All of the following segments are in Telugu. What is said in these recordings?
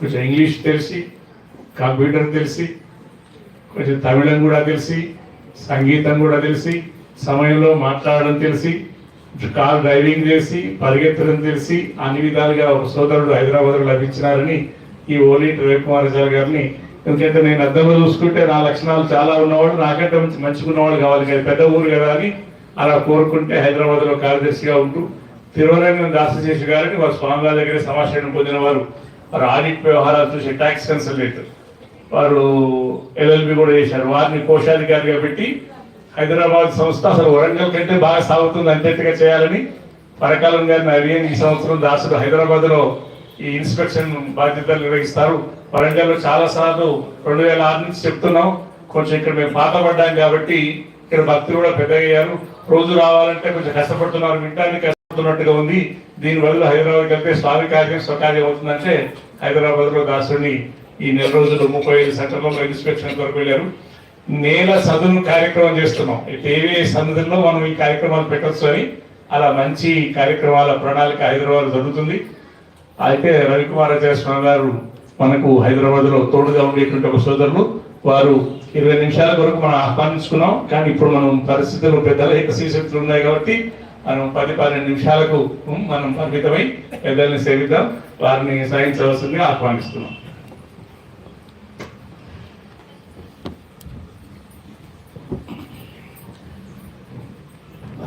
కొంచెం ఇంగ్లీష్ తెలిసి కంప్యూటర్ తెలిసి కొంచెం తమిళం కూడా తెలిసి సంగీతం కూడా తెలిసి సమయంలో మాట్లాడడం తెలిసి కార్ డ్రైవింగ్ చేసి పరిగెత్తడం తెలిసి అన్ని విధాలుగా ఒక సోదరుడు హైదరాబాద్లో లభించినారని ఈ ఓలీ రవికుమారాచార్య గారిని. ఎందుకంటే నేను అద్దంలో చూసుకుంటే నా లక్షణాలు చాలా ఉన్నవాడు నాకంటే మంచి మంచిగా ఉన్నవాడు కావాలి. కానీ పెద్ద ఊరు కదా అని అలా కోరుకుంటే హైదరాబాద్లో కార్యదర్శిగా ఉంటూ తిరువరంగం దాసశేషు గారిని వారు స్వామివారి దగ్గర సమాచారం పొందిన వారు. వారు ఆడిట్ వ్యవహారాలు చూసి ట్యాక్స్ కన్సల్టేట్ వారు ఎల్ఎల్బి కూడా చేశారు. వారిని కోశాధికారిగా పెట్టి హైదరాబాద్ సంస్థ అసలు వరంగల్ కంటే బాగా సాగుతుంది అంతేట్టుగా చేయాలని పరకాలం గారిని అడిగిన ఈ సంవత్సరం దాసుడు హైదరాబాద్లో ఈ ఇన్స్పెక్షన్ బాధ్యతలు నిర్వహిస్తారు. వరంగల్లో చాలా సార్లు రెండు వేల ఆరు నుంచి చెప్తున్నాం. కొంచెం ఇక్కడ మేము పాత పడ్డాం కాబట్టి ఇక్కడ భక్తులు కూడా పెద్దగయ్యారు. రోజు రావాలంటే కొంచెం కష్టపడుతున్నారు. వినడానికి అవుతున్నట్టుగా ఉంది. దీని వల్ల హైదరాబాద్ కలిపే స్వామి కార్యం స్వకార్యం అవుతుందంటే హైదరాబాద్లో దాసుని ఈ నెల రోజులు ముప్పై ఐదు సెంటర్లలో ఇన్స్పెక్షన్ కొరకు వెళ్ళారు. నేల సదును కార్యక్రమం చేస్తున్నాం. ఏవే టీవీ మనం ఈ కార్యక్రమాలు పెట్టచ్చు అని అలా మంచి కార్యక్రమాల ప్రణాళిక హైదరాబాద్ జరుగుతుంది. అయితే రవికుమార్ స్వామి గారు మనకు హైదరాబాద్లో తోడుగా ఉండేటువంటి ఒక సోదరులు. వారు ఇరవై నిమిషాల వరకు మనం ఆహ్వానించుకున్నాం. కానీ ఇప్పుడు మనం పరిస్థితులు పెద్దల యొక్క సీసెట్లు ఉన్నాయి కాబట్టి మనం పది పన్నెండు నిమిషాలకు మనం పరిమితమై పెద్దల్ని సేవిద్దాం వారిని సహించవలసిందిగా ఆహ్వానిస్తున్నాం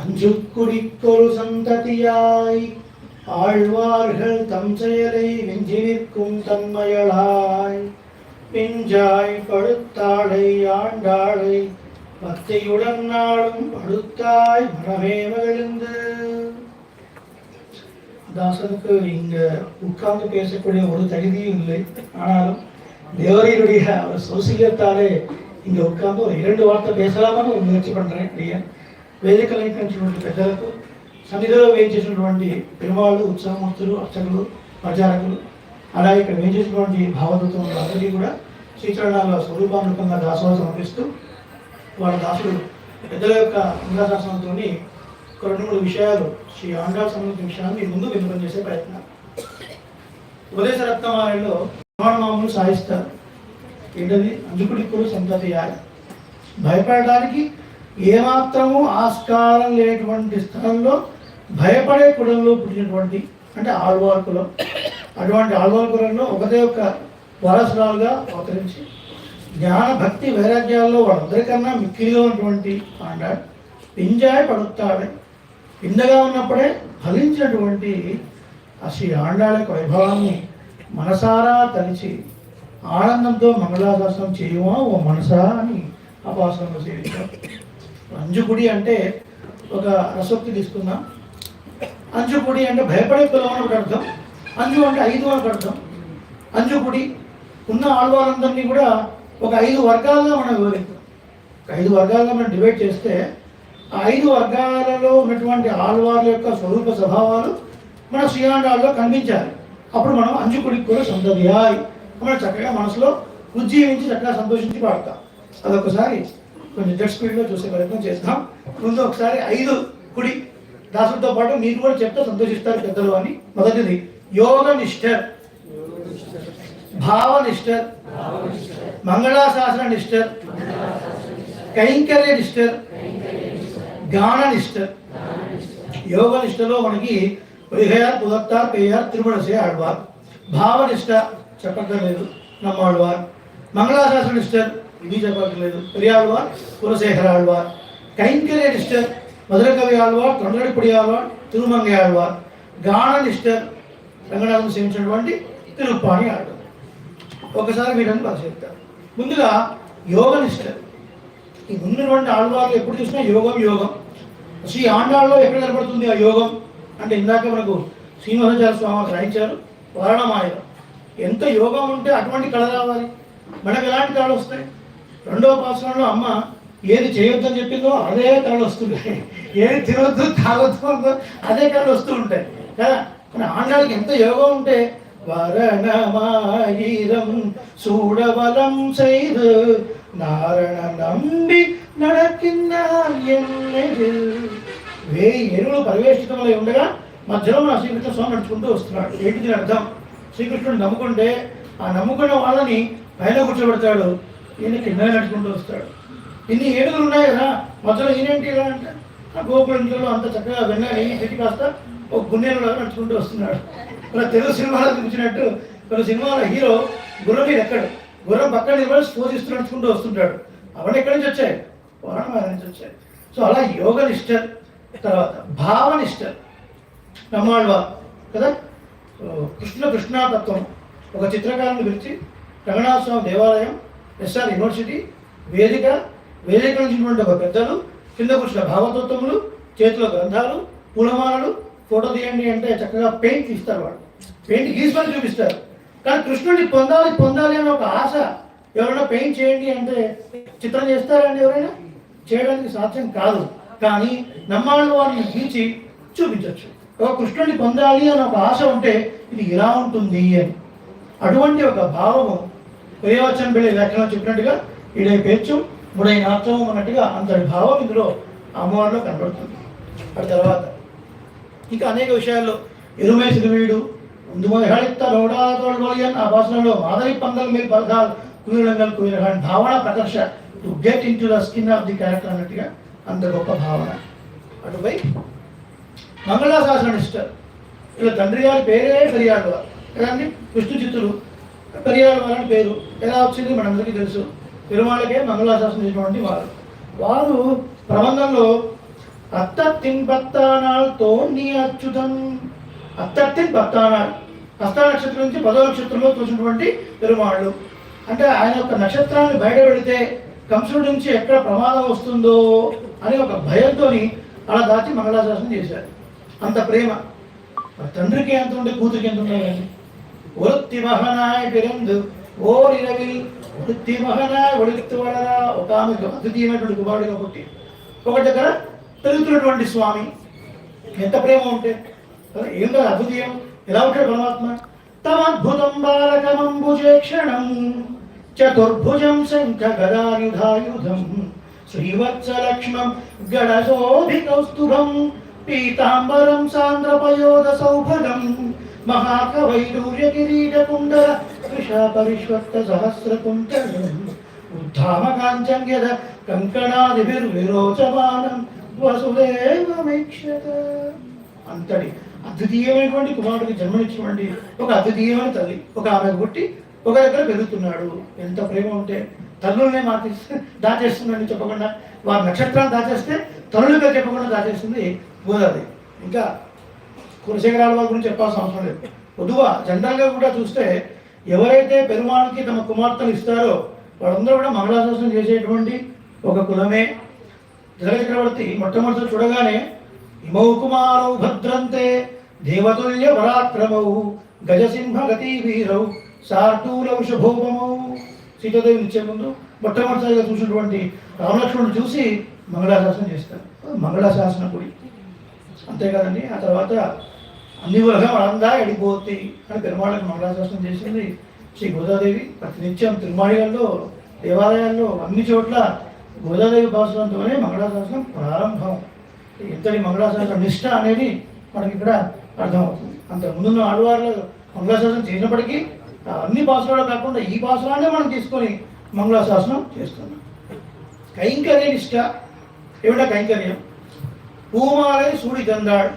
அஞ்சுக்குடிக்கொரு சந்ததியாய் ஆழ்வார்கள் தம் செயலை வெஞ்சி நிற்கும் தன்மையளாய் பிஞ்சாய் படுத்தாளை ஆண்டாளை பக்தியுடன் நாளும் படுத்தாய் மனமே மகிழ்ந்து தாசனுக்கு இங்க உட்கார்ந்து பேசக்கூடிய ஒரு தகுதியும் இல்லை ஆனாலும் தேவரையுடைய அவர் சௌசியத்தாலே இங்க உட்கார்ந்து ஒரு இரண்டு வார்த்தை பேசலாமான்னு ஒரு முயற்சி பண்றேன் ஐயா వేదిక అలంకరించినటువంటి పెద్దలకు సన్నిధిలో వేయించేసినటువంటి పెరుమాళ్ళు ఉత్సాహమూర్తులు అర్చకులు ప్రచారకులు అలాగే ఇక్కడ వేయించేసినటువంటి భావదూతములు అందరికీ కూడా శ్రీచరణాల స్వరూపానుకంగా దాసోహం సమర్పిస్తూ వాళ్ళ దాసుడు. పెద్దల యొక్క అంగాశాసనంతో రెండు మూడు విషయాలు శ్రీ ఆండాకు సంబంధించిన విషయాన్ని ముందు విన్నపం చేసే ప్రయత్నం. ఉపదేశ రత్నమాలలో ప్రమాణమాములు సాధిస్తారు ఏంటది? అంజుకుడిక్కుడు సంతతియాలి భయపడడానికి ఏమాత్రము ఆస్కారం లేనటువంటి స్థలంలో భయపడే కులంలో పుట్టినటువంటి అంటే ఆళ్వార్ కులం. అటువంటి ఆళ్వార్ కులంలో ఒకటే ఒక వారసురాలుగా అవతరించి జ్ఞాన భక్తి వైరాగ్యాల్లో వాళ్ళందరికన్నా మిక్కిలిగా ఉన్నటువంటి పాండాడు పింజాయ పడుతాడే. పిందగా ఉన్నప్పుడే ఫలించినటువంటి ఆ శ్రీ ఆండాళ యొక్క వైభవాన్ని మనసారా తలిచి ఆనందంతో మంగళాదాసం చేయమా ఓ మనసా అని అపాసనలో సేవించాం అంజుకుడి అంటే ఒక రసోక్తి తీసుకుందాం. అంజుకుడి అంటే భయపడే కులం ఒకటి ఒక అర్థం. అంజు అంటే ఐదు అని అర్థం. అంజుకుడి ఉన్న ఆడవాళ్ళందరినీ కూడా ఒక ఐదు వర్గాలుగా మనం వివరిస్తాం. ఒక ఐదు వర్గాలుగా మనం డివైడ్ చేస్తే ఆ ఐదు వర్గాలలో ఉన్నటువంటి ఆళ్వార్ల యొక్క స్వరూప స్వభావాలు మన శ్రీయాండాల్లో కనిపించాలి. అప్పుడు మనం అంజుకుడికి కూడా సంతదియాయి మనం చక్కగా మనసులో ఉజ్జీవించి చక్కగా సంతోషించి పాడతాం. అదొకసారి కొంచెం జెట్ స్పీడ్లో చూసే ప్రయత్నం చేస్తాం ముందు ఒకసారి ఐదు కుడి దాసులతో పాటు మీరు కూడా చెప్తే సంతోషిస్తారు పెద్దలు అని. మొదటిది యోగ నిష్ఠర్ భావ నిష్ఠర్ మంగళాశాసన నిష్ఠర్ కైంకర్య నిష్ఠర్ గాన నిష్ఠర్. యోగ నిష్ఠలో మనకి పొలిహయార్ పుదత్తార్ పేయార్ తిరుమలసే ఆళ్వార్ భావనిష్ట చెప్పక్కర్లేదు నమ్మాళ్వార్. మంగళాశాసన నిష్ఠర్ ఇది చెప్పక్కర్లేదు పెరియాళ్వార్ కులశేఖర ఆళ్వార్. కైంకర్య నిష్ఠర్ మధురకవి ఆళ్వార్ తొండడిపుడి ఆళ్వార్ తిరుమంగ ఆళ్వార్. గాన నిష్ఠర్ రంగనాథం సేవించినటువంటి తిరుపాణి ఆడవారు ఒకసారి వీరని పరిశీలిస్తారు ముందుగా యోగనిష్ట ఈ ఉన్నటువంటి ఆళ్వార్లు ఎప్పుడు చూసినా యోగం యోగం. శ్రీ ఆండాళ్ళలో ఎక్కడ కనపడుతుంది ఆ యోగం? అంటే ఇందాక మనకు శ్రీనివాసాచార్య స్వామి వారు రాయించారు వర్ణమాయ ఎంత యోగం ఉంటే అటువంటి కళ రావాలి. మనకు ఎలాంటి కళలు వస్తాయి? రెండవ పాసంలో అమ్మ ఏది చేయొద్దని చెప్పిందో అదే కళలు వస్తుంటాయి. ఏది తినొద్దు తాగొద్దు అదే కళలు వస్తూ ఉంటాయి. కదా? మన ఆండాళ్ళకి ఎంత యోగం ఉంటే వరణమాయిరం సూడవలం செய்து నారణ నంబి నడకిన్నారు ఎన్నెడు వేయి ఎరువులు పరివేష్టితమై ఉండగా మధ్యలో మన శ్రీకృష్ణ స్వామి నడుచుకుంటూ వస్తున్నాడు ఏంటి దీని అర్థం శ్రీకృష్ణుడు నమ్ముకుంటే ఆ నమ్ముకున్న వాళ్ళని పైన కూర్చోబెడతాడు ఈయన కింద నడుచుకుంటూ వస్తాడు ఇన్ని ఏడుగులు ఉన్నాయి కదా మధ్యలో ఈయనేంటి ఇలా అంటే ఆ గోపురంలో అంత చక్కగా వెన్న నెయ్యి పెట్టి కాస్త ఒక గుండెలో నడుచుకుంటూ వస్తున్నాడు ఇలా తెలుగు సినిమాలో చూసినట్టు కొన్ని సినిమాల హీరో గుర్రం మీద ఎక్కడు. గుర్రం పక్కన నిలబడి స్పోజిస్తూ నడుచుకుంటూ వస్తుంటాడు. అవన్నీ ఎక్కడి నుంచి వచ్చాయి? పురాణం నుంచి వచ్చాయి. సో అలా యోగ నిష్టర్ తర్వాత భావనిష్ట నమ్మాళ్ళ కదా? కృష్ణ కృష్ణాతత్వం. ఒక చిత్రకారుని పిలిచి రంగనాథస్వామి దేవాలయం ఎస్ఆర్ యూనివర్సిటీ వేదిక వేదిక నుంచి ఒక పెద్దలు కింద కృష్ణ భావతత్వములు చేతిలో గ్రంథాలు పూలమాలలు ఫోటో తీయండి అంటే చక్కగా పెయింట్ తీస్తారు వాడు పెయింట్ గీసుకొని చూపిస్తారు. కానీ కృష్ణుడిని పొందాలి పొందాలి అనే ఒక ఆశ ఎవరైనా పెయింట్ చేయండి అంటే చిత్రం చేస్తారండి ఎవరైనా? చేయడానికి సాధ్యం కాదు. కానీ నమ్మాళ్ళు వారిని గీచి చూపించవచ్చు ఒక కృష్ణుడిని పొందాలి అని ఒక ఆశ ఉంటే ఇది ఇలా ఉంటుంది అని. అటువంటి ఒక భావము ప్రియవచన బిళ్ళ వ్యాఖ్యానం చెప్పినట్టుగా ఇడే పేర్చు ముడై నాత్వం అన్నట్టుగా అంతటి భావం ఇందులో అమ్మవారిలో కనబడుతుంది. ఆ తర్వాత ఇంకా అనేక విషయాల్లో ఎరుమే సిరువీడు ముందు మొదలెత్త ఆ భాషలో మాధవి పందల్ మీద పలకాల్ భావన ప్రకర్ష to get into the skin of the character అన్నట్టుగా అంత గొప్ప భావన. అటుపై మంగళాశాసన ఇస్తారు ఇలా తండ్రి గారి పేరే పెరియాడు కదండి? విష్ణు చిత్తులు పెరియాడు వారని పేరు ఎలా వచ్చింది మనందరికీ తెలుసు. తిరుమలకే మంగళాశాసనం చేసినటువంటి వారు. వారు ప్రబంధంలో అత్తత్తిన్ భక్తానాల్ తోణి అచ్యుతం అత్తత్తిన్ భక్తానాల్ హస్త నక్షత్రం నుంచి పదో నక్షత్రంలో చూసినటువంటి పెరుమాళ్ళు. అంటే ఆయన యొక్క నక్షత్రాన్ని బయట పెడితే కంసుడి నుంచి ఎక్కడ ప్రమాదం వస్తుందో అని ఒక భయంతో అలా దాచి మంగళాశాసనం చేశారు. అంత ప్రేమ. తండ్రికి ఎంత ఉంటే కూతురికి ఎంత ఉండేదండి ఒత్తి మహనాయ పిరందు నిరవి ఒత్తి మహనాయ ఒడిత్తు వడరా ఒక ఆమెకు అతిథీయమైనటువంటి కుమారుడిగా పుట్టి ఒక దగ్గర పెరుగుతున్నటువంటి స్వామి. ఎంత ప్రేమ ఉంటే. ఏం కదా అద్వితీయం? ఎలా ఉంటాడు పరమాత్మ? తమద్భుతం బాలకమంబుజేక్షణం చతుర్భుజం శంఖ గదాయుధాయుధం శ్రీవత్సలక్ష్మం గడశోభికౌస్తుభం పీతాంబరం సాంద్రపయోద సౌభగం మహాకవైడూర్య కిరీట కుండల కృషా పరిష్వక్త సహస్ర కుంటలం ఉద్ధామ కాంచన్యద కంకణాదిభిర్విరోచమానం వసుదేవమీక్షత. అంతటి అద్వితీయమైనటువంటి కుమారుడికి జన్మనిచ్చినటువంటి ఒక అద్వితీయమైన తల్లి ఒక ఆమె పుట్టి ఒక దగ్గర పెరుగుతున్నాడు. ఎంత ప్రేమ ఉంటే తల్లుల్నే మార్చి దాచేస్తుందని చెప్పకుండా వారి నక్షత్రాన్ని దాచేస్తే తల్లులుగా చెప్పకుండా దాచేస్తుంది గోదావరి. ఇంకా కులశేఖరాల వారి గురించి చెప్పాల్సిన అవసరం లేదు. పొదువా జనరల్గా కూడా చూస్తే ఎవరైతే పెరుమానికి తమ కుమార్తెలు ఇస్తారో వాళ్ళందరూ కూడా మంగళాశాసనం చేసేటువంటి ఒక కులమే. జగ చక్రవర్తి మొట్టమొదటి చూడగానే ఇమౌ కుమారౌ భద్రంతే దేవతుల్య పరాక్రమౌ గజసింహ గతి వీరౌ సార్టూలౌ శుభోపమౌ సీతాదేవి ఇచ్చే ముందు మొట్టమొదటిసారిగా చూసినటువంటి రామలక్ష్మణుడు చూసి మంగళాశాసనం చేస్తారు. మంగళాశాసన గుడి. అంతేకాదండి ఆ తర్వాత అన్ని ఉలగం అందా ఎడిపోతి అని పెరుమాళకి మంగళాశాసనం చేసింది శ్రీ గోదాదేవి. ప్రతినిత్యం తిరుమాళిగల్లో దేవాలయాల్లో అన్ని చోట్ల గోదాదేవి భాషలంతోనే మంగళాశాసనం ప్రారంభం. ఇద్దరి మంగళాశాసన నిష్ట అనేది మనకి ఇక్కడ అర్థమవుతుంది. అంత ముందున్న ఆడవాళ్ళు మంగళాశాసనం చేసినప్పటికీ అన్ని భాషలలో కాకుండా ఈ భాషలోనే మనం తీసుకొని మంగళాశాసనం చేస్తున్నాం. కైంకర్య నిష్ట ఏమిటా కైంకర్యం? పూమాలై సూడి తందాడు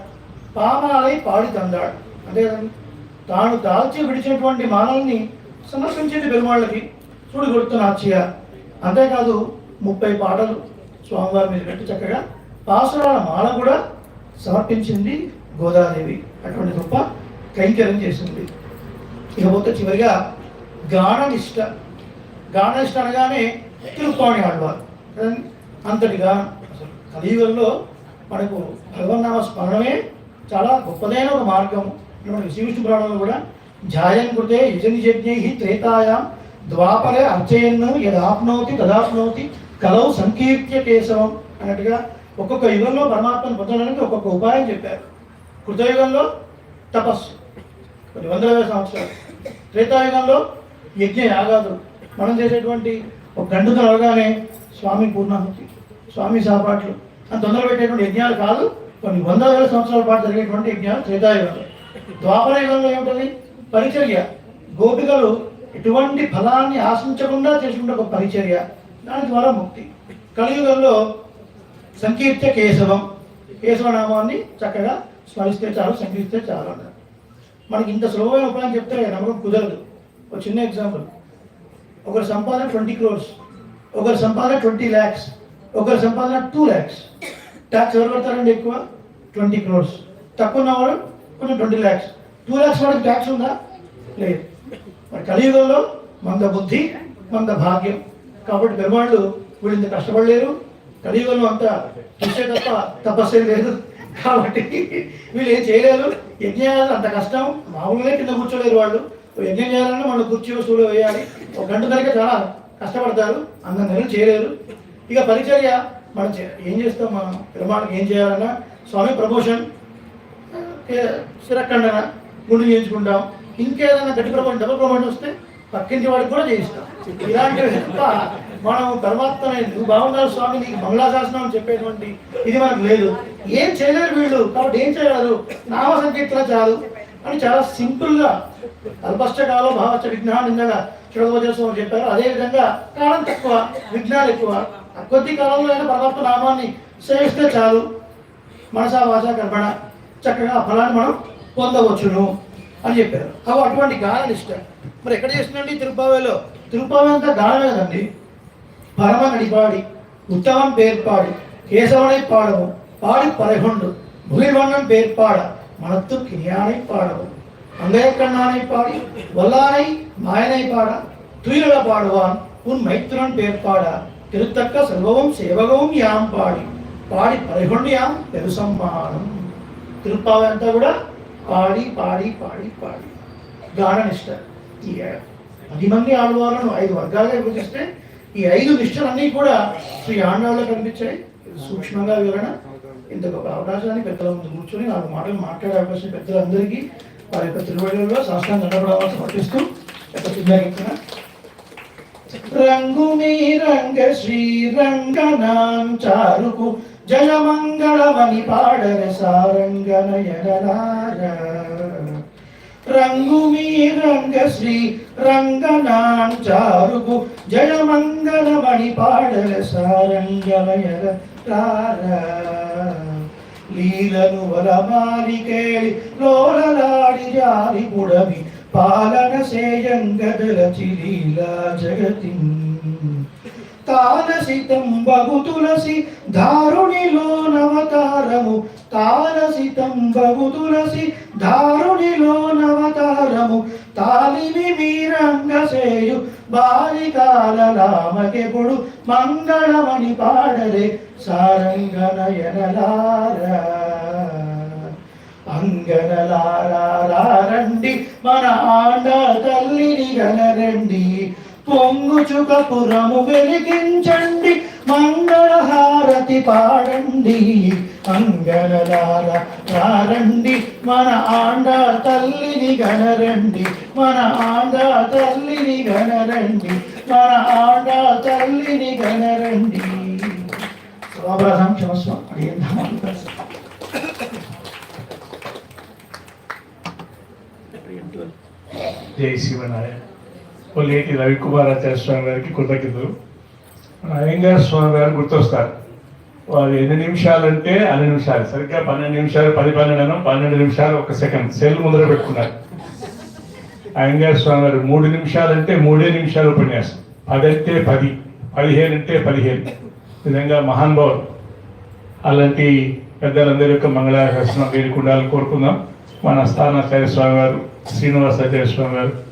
పామాలై పాడి తందాడు అంతే కదండి. తాను దాల్చి విడిచినటువంటి మానవుల్ని సమర్పించింది పెరుమాళ్ళకి చూడు కొడుతున్న ఆచ్య అంతేకాదు ముప్పై పాటలు స్వామివారి మీద పెట్టి చక్కగా పాసురాల మాల కూడా సమర్పించింది గోదాదేవి. అటువంటి గొప్ప కైంకర్యం చేసింది. ఇకపోతే చివరిగా గాననిష్ట. గాననిష్ట అనగానే తిరుపాణి ఆడవారు. అంతటిగా అసలు కలియుగంలో మనకు భగవన్నామ స్మరణమే చాలా గొప్పదైన ఒక మార్గం. ఇక్కడ మనకి విష్ణు పురాణంలో కూడా జాయం కృతే యజని యజ్ఞై త్రేతాయాం ద్వాపరే అర్చయన్ను యదాప్నోతి తదాప్నోతి కలౌ సంకీర్త్య కేశవం అన్నట్టుగా ఒక్కొక్క యుగంలో పరమాత్మను పొందడానికి ఒక్కొక్క ఉపాయం చెప్పారు. కృతయుగంలో తపస్సు. కొన్ని వందల వేల సంవత్సరాలు. త్రేతాయుగంలో యజ్ఞ యాగాదు మనం చేసేటువంటి ఒక గండుతో అవగానే స్వామి పూర్ణాహుతి స్వామి సాపాట్లు. అని తొందర పెట్టేటువంటి యజ్ఞాలు కాదు కొన్ని వందల వేల సంవత్సరాల పాటు జరిగేటువంటి యజ్ఞాలు త్రేతాయుగంలో. ద్వాపరయుగంలో ఏమిటది? పరిచర్య. గోపికలు ఎటువంటి ఫలాన్ని ఆశించకుండా చేసుకుంటే ఒక పరిచర్య. దాని ద్వారా ముక్తి కలియుగంలో సంకీర్త్య కేశవం. కేశవనామాన్ని చక్కగా స్మరిస్తే చాలు సంకీర్తిస్తే చాలు అన్నారు. మనకి ఇంత సులభమైన ఉపాయం చెప్తే నమ్మకం కుదరదు. ఒక చిన్న ఎగ్జాంపుల్ ఒకరి సంపాదన ట్వంటీ క్రోర్స్ ఒకరి సంపాదన ట్వంటీ ల్యాక్స్ ఒకరి సంపాదన టూ ల్యాక్స్ ట్యాక్స్ ఎవరు కడతారండి ఎక్కువ? ట్వంటీ క్రోర్స్ తక్కువ ఉన్నవాడు కొంచెం ట్వంటీ ల్యాక్స్ టూ ల్యాక్స్ వాడికి ట్యాక్స్ ఉందా? లేదు. మరి కలియుగంలో మంద బుద్ధి మంద భాగ్యం కాబట్టి పెరుమాళ్ళు వీళ్ళు ఇంత కష్టపడలేరు. కలియుగంలో అంతా చూసే తప్ప తపస్సే లేదు. కాబట్టి వీళ్ళు ఏం చేయలేరు. యజ్ఞం చేయాలి? అంత కష్టం. మామూలుగా కింద కూర్చోలేరు వాళ్ళు. యజ్ఞం చేయాలన్నా మనం కుర్చీ సూడ వేయాలి. ఒక గంట కనుక చాలా కష్టపడతారు. అందరి నెలలు చేయలేరు. ఇక పరిచర్య మనం చే- ఏం చేస్తాం మనం? పెరుమాణకి ఏం చేయాలన్నా స్వామి ప్రమోషన్ శిరఖండన గుండు చేయించుకుంటాం. ఇంకేదైనా గట్టి ప్రమోషన్ డబుల్ ప్రమోషన్ వస్తే పక్కింటి వాడికి కూడా చేయిస్తాం. ఇలాంటివి తప్ప మనం తర్వాత నువ్వు బాగున్నారు స్వామి నీకు మంగళాశాసనం అని చెప్పేటువంటి ఇది మనకు లేదు. ఏం చేయలేరు వీళ్ళు. కాబట్టి ఏం చేయరాదు? నామ సంకీర్తన చాలు. అని చాలా సింపుల్గా అల్పష్టకాలం భావచ్చ విఘ్నాలు ఇందాక చూడవచ్చేస్తాం చెప్పారు. అదేవిధంగా కాలం తక్కువ విఘ్నాలు ఎక్కువ. కొద్ది కాలంలో అయినా పరమాత్మ నామాన్ని సేవిస్తే చాలు. మనసా వాచ కర్మణ. చక్కగా ఫలాన్ని మనం పొందవచ్చును అని చెప్పారు. అవి అటువంటి గానం ఇష్టం మరి ఎక్కడ చేస్తుందండి తిరుపావేలో తిరుపావే అంతా గానమే కదండి பரமநடி பாடி உத்தமம் பேர்பாடி கேசவனை பாடவும் பாடி பறைகொண்டு முகில்வண்ணம் பேர்பாட மனத்து கிணியானை பாடவும். அங்கயக்கண்ணானை பாடி வல்லானை மாயனை பாட துயில பாடுவான் உன் மைத்துனன் பேர்பாட திருத்தக்க செல்வமும் சேவகமும் யாம் பாடி பாடி பறைகொண்டு யாம் பெருசம்மானம் திருப்பாவை అంతా కూడా పాడి పాడి పాడి పాడి గాన నిష్ట ఈ పది మంది ఐదు వర్గాలుగా విభజిస్తే ఈ ఐదు నిష్టలన్నీ కూడా శ్రీ ఆండాల్లో కనిపించాయి. సూక్ష్మంగా వివరణ. ఇంత గొప్ప అవకాశాన్ని పెద్దల ముందు కూర్చొని నాలుగు మాటలు మాట్లాడే అవకాశం పెద్దలందరికీ వారి యొక్క తిరువడిలో శాస్త్రం గంటపడాలని సమర్పిస్తూ యొక్క చిన్న రంగు మీ రంగ శ్రీరంగనాం చారుకు జయమంగళమని పాడర సారంగనయనార రంగు మీ రంగ శ్రీ రంగనాం చారుకు జయమంగళమణి పాడర సారంగనయన లీలను వలమాలికేళి లోలలాడి జారి పుడవి పాలన సేయంగదల చిలీలా జగతి. తారసితం బగు తులసి దారుణిలో నవతారము తారసితం బగు తులసి దారుణిలో నవతారము. తాలిని మీరంగ సేయు బాలికాల లామకెప్పుడు మంగళమణి పాడరే సారంగనయనలారా. అంగనలారండి మన ఆండ తల్లిని గనరండి. పొంగుచుక పురము వెలిగించండి మంగళహారతి పాడండి అంగనలార రారండి మన ఆండ తల్లిని గనరండి మన ఆండ తల్లిని గనరండి మన ఆండ తల్లిని గనరండి. స్వాభాసం క్షమస్వ జై శివనారాయణ. కొల్లేటి రవికుమారాచార్య స్వామి గారికి కృతజ్ఞతలు. అయ్యంగారు స్వామి గారు గుర్తొస్తారు. వారు ఎన్ని నిమిషాలంటే అన్ని నిమిషాలు. సరిగ్గా పన్నెండు నిమిషాలు పది పన్నెండు పన్నెండు నిమిషాలు ఒక సెకండ్. సెల్ ముందర పెట్టుకున్నారు. అయ్యంగారు స్వామి గారు మూడు నిమిషాలంటే మూడే నిమిషాలు ఉపన్యాసం. పది అంటే పది పదిహేను అంటే పదిహేను. విధంగా మహానుభావులు అలాంటి పెద్దలందరి యొక్క మంగళాశాసనం వేడుకుండాలని కోరుకుందాం. మన స్థానాచార్య స్వామి గారు శ్రీనివాసాచార్య స్వామి గారు.